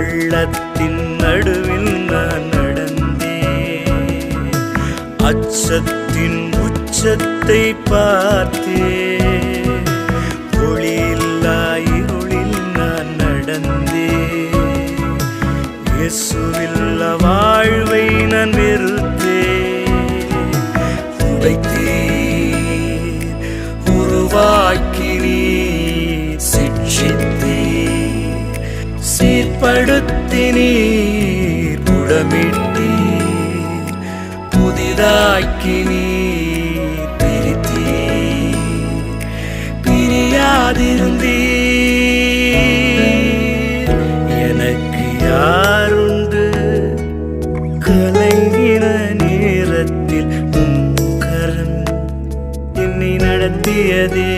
வெள்ளத்தின் நடுவில் நான் நடந்தேன். அச்சத்தின் உச்சத்தை பார்த்தே ஒளியில்லா இருளில் நான் நடந்தேன். இயேசுவில்ல வாழ்வை நான் வெறுத்தேன். உடைத்தே உருவாக்கினே சீர்படுத்தினீர் புதிதாக்கி நீர் பிரித்தி பிரியாதிருந்தீர். எனக்கு யாருண்டு? கலங்கின நேரத்தில் உம் கரம் என்னை நடத்தியதே.